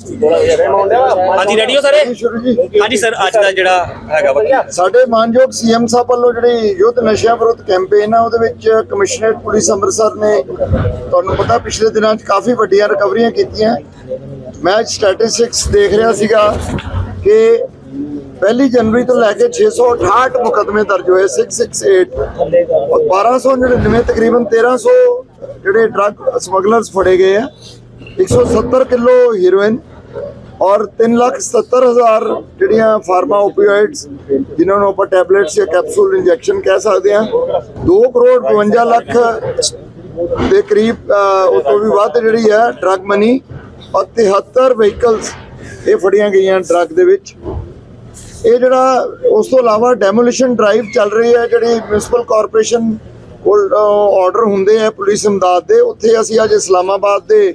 ਹਾਂਜੀ ਰੈਡੀ ਹੋ ਸਾਰੇ? ਹਾਂਜੀ ਸਰ ਅੱਜ ਦਾ ਜਿਹੜਾ ਹੈਗਾ ਵਾ ਸਾਡੇ ਮਾਨਯੋਗ ਸੀਐਮ ਸਾਹਿਬ ਵੱਲੋਂ ਜਿਹੜੀ ਯੁੱਧ ਨਸ਼ਿਆਂ ਵਿਰੁੱਧ ਕੈਂਪੇਨ ਆ, ਉਹਦੇ ਵਿੱਚ ਕਮਿਸ਼ਨਰੇਟ ਪੁਲਿਸ ਅੰਮ੍ਰਿਤਸਰ ਨੇ ਤੁਹਾਨੂੰ ਪਤਾ ਪਿਛਲੇ ਦਿਨਾਂ 'ਚ ਕਾਫੀ ਵੱਡੀਆਂ ਰਿਕਵਰੀਆਂ ਕੀਤੀਆਂ। ਮੈਂ ਸਟੈਟਿਸਟਿਕਸ ਦੇਖ ਰਿਹਾ ਸੀਗਾ ਕਿ ਪਹਿਲੀ ਜਨਵਰੀ ਤੋਂ ਲੈ ਕੇ 668 ਮੁਕਦਮੇ ਦਰਜ ਹੋਏ 668 ਔਰ 1299 ਤਕਰੀਬਨ 1300 ਜਿਹੜੇ ਡਰੱਗ ਸਮਗਲਰਸ ਫੜੇ ਗਏ ਆ। 170 ਕਿਲੋ ਹੀਰੋਇਨ ਔਰ 377000 ਜਿਹੜੀਆਂ ਫਾਰਮਾ ਓਪੀਓਇਡਸ ਜਿਨ੍ਹਾਂ ਨੂੰ ਆਪਾਂ ਟੈਬਲੇਟਸ ਜਾਂ ਕੈਪਸੂਲ ਇੰਜੈਕਸ਼ਨ ਕਹਿ ਸਕਦੇ ਹਾਂ 2 ਕਰੋੜ 52 ਲੱਖ ਦੇ ਕਰੀਬ ਅਹ, ਉਹ ਤੋਂ ਵੀ ਵੱਧ ਜਿਹੜੀ ਹੈ ਡਰੱਗ ਮਨੀ ਔਰ 73 ਵਹੀਕਲਸ ਇਹ ਫੜੀਆਂ ਗਈਆਂ ਡਰੱਗ ਦੇ ਵਿੱਚ। ਇਹ ਜਿਹੜਾ ਉਸ ਤੋਂ ਇਲਾਵਾ ਡੈਮੋਲੀਸ਼ਨ ਡਰਾਈਵ ਚੱਲ ਰਹੀ ਹੈ ਜਿਹੜੀ ਮਿਊਨਿਸਪਲ ਕਾਰਪੋਰੇਸ਼ਨ ਕੋਲ ਆਰਡਰ ਹੁੰਦੇ ਆ ਪੁਲਿਸ ਇਮਦਾਦ ਦੇ ਉੱਥੇ ਅਸੀਂ ਅੱਜ ਇਸਲਾਮਾਬਾਦ ਦੇ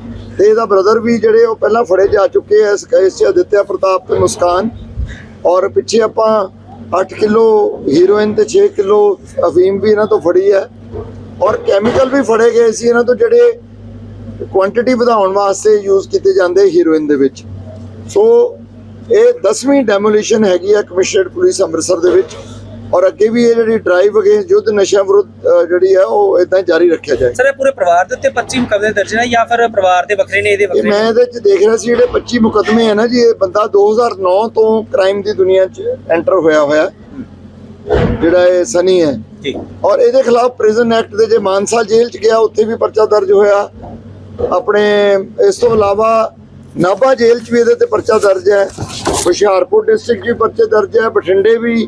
ਤੇ ਇਹਦਾ ਬ੍ਰਦਰ ਵੀ ਜਿਹੜੇ ਉਹ ਪਹਿਲਾਂ ਫੜੇ ਜਾ ਚੁੱਕੇ ਐ ਇਸ ਕੇਸ 'ਚ ਅਦਿੱਤਿਆ ਪ੍ਰਤਾਪ ਤੇ ਮੁਸਕਾਨ। ਔਰ ਪਿੱਛੇ ਆਪਾਂ 8 ਕਿਲੋ ਹੀਰੋਇਨ ਤੇ 6 ਕਿਲੋ ਅਫੀਮ ਵੀ ਇਹਨਾਂ ਤੋਂ ਫੜੀ ਹੈ। ਔਰ ਕੈਮੀਕਲ ਵੀ ਫੜੇ ਗਏ ਸੀ ਇਹਨਾਂ ਤੋਂ ਜਿਹੜੇ ਕੁਆਂਟੀਟੀ ਵਧਾਉਣ ਵਾਸਤੇ ਯੂਜ਼ ਕੀਤੇ ਜਾਂਦੇ ਹੀਰੋਇਨ ਦੇ ਵਿੱਚ। ਸੋ ਇਹ 10ਵੀਂ ਡੈਮੋਲੀਸ਼ਨ ਹੈਗੀ ਹੈ ਕਮਿਸ਼ਨਰਡ ਪੁਲਿਸ ਅੰਮ੍ਰਿਤਸਰ ਦੇ ਵਿੱਚ। ਔਰ ਅੱਗੇ ਵੀ ਇਹ ਜਿਹੜੀ ਡਰਾਈਵ ਅਗੇਂਸਟ ਯੁੱਧ ਨਸ਼ਿਆਂ ਵਿਰੁੱਧ ਜਿਹੜੀ ਹੈ ਉਹ ਇਦਾਂ ਜਾਰੀ ਰੱਖਿਆ ਜਾਏ। ਸਰ ਇਹ ਪੂਰੇ ਪਰਿਵਾਰ ਦੇ ਉੱਤੇ 25 ਮੁਕੱਦਮੇ ਦਰਜ ਨੇ ਜਾਂ ਫਿਰ ਪਰਿਵਾਰ ਦੇ ਵੱਖਰੇ ਨੇ ਇਹਦੇ ਇਹ ਵੱਖਰੇ ਮੈਂ ਇਹਦੇ ਚ ਦੇਖ ਰਿਹਾ ਸੀ ਜਿਹੜੇ 25 ਮੁਕੱਦਮੇ ਹੈ ਨਾ ਜੀ ਇਹ ਬੰਦਾ 2009 ਤੋਂ ਕ੍ਰਾਈਮ ਦੀ ਦੁਨੀਆ 'ਚ ਐਂਟਰ ਹੋਇਆ ਹੋਇਆ। ਜਿਹੜਾ ਇਹ ਸਨੀ ਹੈ। ਜੀ। ਔਰ ਇਹਦੇ ਖਿਲਾਫ ਪ੍ਰਿਜ਼ਨ ਐਕਟ ਦੇ ਜੇ ਮਾਨਸਾ ਜੇਲ੍ਹ 'ਚ ਗਿਆ ਉੱਥੇ ਵੀ ਪਰਚਾ ਦਰਜ ਹੋਇਆ। ਆਪਣੇ ਇਸ ਤੋਂ ਇਲਾਵਾ ਨਾਭਾ ਜੇਲ੍ਹ 'ਚ ਵੀ ਇਹਦੇ ਤੇ ਪਰਚਾ ਦਰਜ ਹੈ। ਹੁਸ਼ਿਆਰਪੁਰ ਡਿਸਟ੍ਰਿਕਟ 'ਚ ਵੀ ਪਰਚੇ ਦਰਜ ਹੈ ਬਠਿੰਡੇ ਵੀ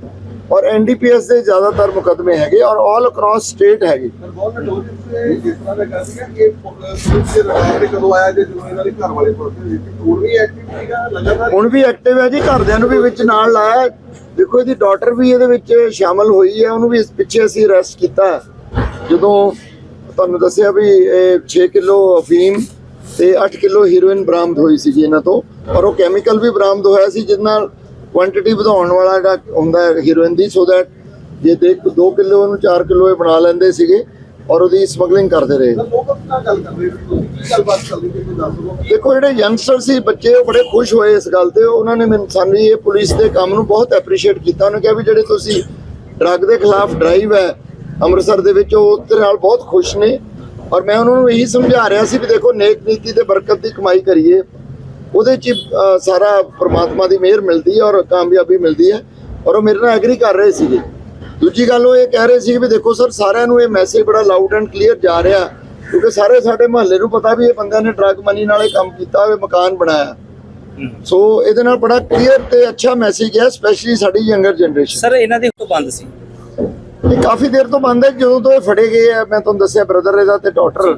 ਔਰ ਐਨਡੀਪੀਐਸ ਦੇ ਜ਼ਿਆਦਾਤਰ ਮੁਕੱਦਮੇ ਹੈਗੇ ਔਰ ਆਲ ਅਕ੍ਰੋਸ ਸਟੇਟ ਹੈਗੇ। ਜੇ ਸੀ ਹੁਣ ਵੀ ਐਕਟਿਵ ਹੈ ਜੀ ਘਰਦਿਆਂ ਨੂੰ ਵੀ ਵਿੱਚ ਨਾਲ ਲਾਇਆ। ਦੇਖੋ ਇਹਦੀ ਡਾਟਰ ਵੀ ਇਹਦੇ ਵਿੱਚ ਸ਼ਾਮਲ ਹੋਈ ਹੈ ਉਹਨੂੰ ਵੀ ਇਸ ਪਿੱਛੇ ਅਸੀਂ ਅਰੈਸਟ ਕੀਤਾ ਜਦੋਂ ਤੁਹਾਨੂੰ ਦੱਸਿਆ ਵੀ ਇਹ 6 ਕਿਲੋ ਅਫੀਮ ਤੇ 8 ਕਿਲੋ ਹੀਰੋਇਨ ਬਰਾਮਦ ਹੋਈ ਸੀਗੀ ਇਹਨਾਂ ਤੋਂ ਔਰ ਉਹ ਕੈਮੀਕਲ ਵੀ ਬਰਾਮਦ ਹੋਇਆ ਸੀ ਜਿਸ ਨਾਲ ਕੁਆਂਟੀਟੀ ਵਧਾਉਣ ਵਾਲਾ ਜਿਹੜਾ ਹੁੰਦਾ ਹੈ ਹੀਰੋਇਨ ਦੀ ਸੋ ਦੈਟ ਜੇ ਦੇ 2 ਕਿਲੋ ਉਹਨੂੰ 4 ਕਿਲੋ ਇਹ ਬਣਾ ਲੈਂਦੇ ਸੀਗੇ ਔਰ ਉਹਦੀ ਸਮਗਲਿੰਗ ਕਰਦੇ ਰਹੇ। ਦੇਖੋ ਜਿਹੜੇ ਯੰਗਸਟਰ ਸੀ ਬੱਚੇ ਉਹ ਬੜੇ ਖੁਸ਼ ਹੋਏ ਇਸ ਗੱਲ ਤੇ। ਉਹਨਾਂ ਨੇ ਮੈਨੂੰ ਸਾਨੂੰ ਇਹ ਪੁਲਿਸ ਦੇ ਕੰਮ ਨੂੰ ਬਹੁਤ ਐਪਰੀਸ਼ੀਏਟ ਕੀਤਾ। ਉਹਨੇ ਕਿਹਾ ਵੀ ਜਿਹੜੇ ਤੁਸੀਂ ਡਰੱਗ ਦੇ ਖਿਲਾਫ ਡਰਾਈਵ ਹੈ ਅੰਮ੍ਰਿਤਸਰ ਦੇ ਵਿੱਚ ਉਹ ਉਹਦੇ ਨਾਲ ਬਹੁਤ ਖੁਸ਼ ਨੇ। ਔਰ ਮੈਂ ਉਹਨਾਂ ਨੂੰ ਇਹੀ ਸਮਝਾ ਰਿਹਾ ਸੀ ਵੀ ਦੇਖੋ ਨੇਕ ਨੀਤੀ ਤੇ ਬਰਕਤ ਦੀ ਕਮਾਈ ਕਰੀਏ। ਉਹਦੇ ਚ ਸਾਰਾ ਪ੍ਰਮਾਤਮਾ ਦੀ ਮਿਹਰ ਮਿਲਦੀ ਹੈ ਔਰ ਕਾਮਯਾਬੀ ਮਿਲਦੀ ਹੈ ਔਰ ਉਹ ਮੇਰੇ ਨਾਲ ਐਗਰੀ ਕਰ ਰਹੇ ਸੀਗੇ। ਦੂਜੀ ਗੱਲ ਉਹ ਇਹ ਕਹਿ ਰਹੇ ਸੀ ਵੀ ਦੇਖੋ ਸਰ ਸਾਰਿਆਂ ਨੂੰ ਇਹ ਮੈਸੇਜ ਬੜਾ ਲਾਊਡ ਐਂਡ ਕਲੀਅਰ ਜਾ ਰਿਹਾ ਕਿਉਂਕਿ ਸਾਰੇ ਸਾਡੇ ਮਹੱਲੇ ਨੂੰ ਪਤਾ ਵੀ ਇਹ ਬੰਦਿਆਂ ਨੇ ਡਰੱਗ ਮਨੀ ਨਾਲ ਇਹ ਕੰਮ ਕੀਤਾ ਹੋਵੇ ਮਕਾਨ ਬਣਾਇਆ। ਸੋ ਇਹਦੇ ਨਾਲ ਬੜਾ ਕਲੀਅਰ ਤੇ ਅੱਛਾ ਮੈਸੇਜ ਹੈ ਸਪੈਸ਼ਲੀ ਸਾਡੀ ਯੰਗਰ ਜਨਰੇਸ਼ਨ ਸਰ ਇਹਨਾਂ ਦੇ ਤੋਂ ਬੰਦ ਸੀ। ਇਹ ਕਾਫੀ ਦੇਰ ਤੋਂ ਬੰਦ ਹੈ ਜਦੋਂ ਤੋਂ ਇਹ ਫੜੇ ਗਏ ਆ ਮੈਂ ਤੁਹਾਨੂੰ ਦੱਸਿਆ ਬ੍ਰਦਰ ਇਹਦਾ ਤੇ ਡਾਟਰ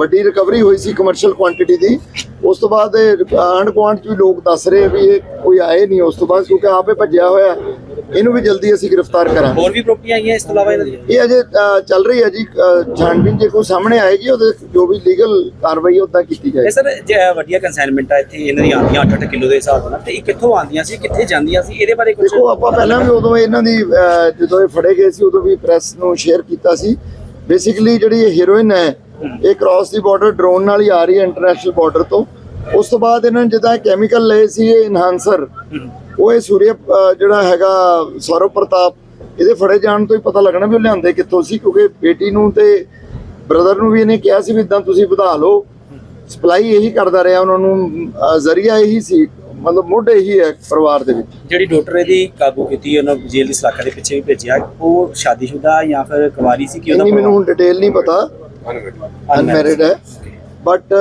ਵੱਡੀ ਰਿਕਵਰੀ ਹੋਈ ਸੀ ਕਮਰਸ਼ੀਅਲ ਕੁਆਂਟੀਟੀ ਦੀ। ਉਸ ਤੋਂ ਬਾਅਦ ਆਂਡ ਕੁਆਂਟ ਵੀ ਲੋਕ ਦੱਸ ਰਹੇ ਵੀ ਇਹ ਕੋਈ ਆਏ ਨਹੀਂ ਉਸ ਤੋਂ ਬਾਅਦ ਕਿਉਂਕਿ ਆਪੇ ਭੱਜਿਆ ਹੋਇਆ ਇਹਨੂੰ ਵੀ ਜਲਦੀ ਅਸੀਂ ਗ੍ਰਿਫਤਾਰ ਕਰਾਂਗੇ। ਹੋਰ ਵੀ ਪ੍ਰਾਪਰਟੀਆਂ ਆਈਆਂ ਇਸ ਤੋਂ ਇਲਾਵਾ ਇਹਨਾਂ ਦੀਆਂ? ਇਹ ਅਜੇ ਚੱਲ ਰਹੀ ਹੈ ਜੀ ਛਾਣਬੀਨ ਜੇ ਕੋਈ ਸਾਹਮਣੇ ਆਏਗੀ ਉਹਦੇ ਜੋ ਵੀ ਲੀਗਲ ਕਾਰਵਾਈ ਉਦਾਂ ਕੀਤੀ ਜਾਏਗੀ। ਸਰ ਜੇ ਵੱਡੀਆਂ ਕੰਸਾਈਨਮੈਂਟ ਆ ਇੱਥੇ ਇਹਨਾਂ ਦੀਆਂ ਆਉਂਦੀਆਂ 8-8 ਕਿਲੋ ਦੇ ਹਿਸਾਬ ਨਾਲ ਤੇ ਇਹ ਕਿੱਥੋਂ ਆਉਂਦੀਆਂ ਸੀ ਕਿੱਥੇ ਜਾਂਦੀਆਂ ਸੀ ਇਹਦੇ ਬਾਰੇ ਕੁਝ ਦੇਖੋ ਆਪਾਂ ਪਹਿਲਾਂ ਵੀ ਉਦੋਂ ਇਹਨਾਂ ਦੀ ਜਦੋਂ ਇਹ ਫੜੇ ਗਏ ਸੀ ਉਦੋਂ ਵੀ ਪ੍ਰੈਸ ਨੂੰ ਸ਼ੇਅਰ ਕੀਤਾ ਸੀ। ਬੇਸਿਕਲੀ ਜਿਹੜੀ ਇਹ ਹੀਰੋਇਨ ਹੈ ਇਹ ਕ੍ਰਾਸ ਦੀ ਬਾਰਡਰ ਡਰੋਨ ਨਾਲ ਹੀ ਆ ਰਹੀ ਹੈ ਇੰਟਰਨੈਸ਼ਨਲ ਬਾਰਡਰ ਤੋਂ। ਉਸ ਤੋਂ ਬਾਅਦ ਇਹਨਾਂ ਨੇ ਜਿੱਦਾਂ ਕੈਮੀਕਲ ਲਏ ਸੀ ਇਹ ਇਨਹਾਂਸਰ ਉਹ ਇਹ ਸੂਰਯ ਅ, ਜਿਹੜਾ ਹੈਗਾ ਸੌਰਵ ਪ੍ਰਤਾਪ ਇਹਦੇ ਫੜੇ ਜਾਣ ਤੋਂ ਹੀ ਪਤਾ ਲੱਗਣਾ ਵੀ ਉਹ ਲਿਆਂਦੇ ਕਿੱਥੋਂ ਸੀ ਕਿਉਂਕਿ ਬੇਟੀ ਨੂੰ ਤੇ ਬ੍ਰਦਰ ਨੂੰ ਵੀ ਇਹਨੇ ਕਿਹਾ ਸੀ ਵੀ ਇਦਾਂ ਤੁਸੀਂ ਵਧਾ ਲਓ। ਸਪਲਾਈ ਇਹੀ ਕਰਦਾ ਰਿਹਾ ਉਹਨਾਂ ਨੂੰ ਜ਼ਰੀਆ ਇਹੀ ਸੀ ਮਤਲਬ ਮੁੱਢ ਇਹੀ ਹੈ ਪਰਿਵਾਰ ਦੇ ਵਿੱਚ। ਜਿਹੜੀ ਡਾਕਟਰ ਇਹਦੀ ਕਾਬੂ ਕੀਤੀ ਉਹਨਾਂ ਜੇਲ੍ਹ ਦੀ ਸਲਾਖਾ ਦੇ ਪਿੱਛੇ ਵੀ ਭੇਜਿਆ ਉਹ ਸ਼ਾਦੀशुदा ਜਾਂ ਫਿਰ ਕੁਵਾਰੀ ਸੀ ਕਿ ਇੰਨੀ ਮੈਨੂੰ ਹੁਣ ਡਿਟੇਲ ਨਹੀਂ ਪਤਾ। ਅਨਮੈਰਿਡ ਹੈ। ਬਟ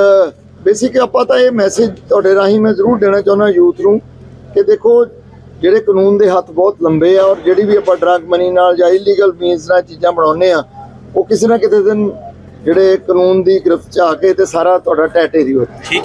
ਬੇਸਿਕ ਆਪਾਂ ਤਾਂ ਇਹ ਮੈਸੇਜ ਤੁਹਾਡੇ ਰਾਹੀਂ ਮੈਂ ਜ਼ਰੂਰ ਦੇਣਾ ਚਾਹੁੰਦਾ ਯੂਥ ਨੂੰ ਕਿ ਦੇਖੋ ਜਿਹੜੇ ਕਾਨੂੰਨ ਦੇ ਹੱਥ ਬਹੁਤ ਲੰਬੇ ਆ ਔਰ ਜਿਹੜੀ ਵੀ ਆਪਾਂ ਡਰਗ ਮਨੀ ਨਾਲ ਜਾਂ ਇਲੀਗਲ ਮੀਨਸ ਨਾਲ ਚੀਜ਼ਾਂ ਬਣਾਉਂਦੇ ਆ ਉਹ ਕਿਸੇ ਨਾ ਕਿਸੇ ਦਿਨ ਜਿਹੜੇ ਕਾਨੂੰਨ ਦੀ ਗ੍ਰਿਫਤ ਚ ਆ ਕੇ ਤੇ ਸਾਰਾ ਤੁਹਾਡਾ ਟੈਟੇ ਦੀ ਹੋ ਠੀਕ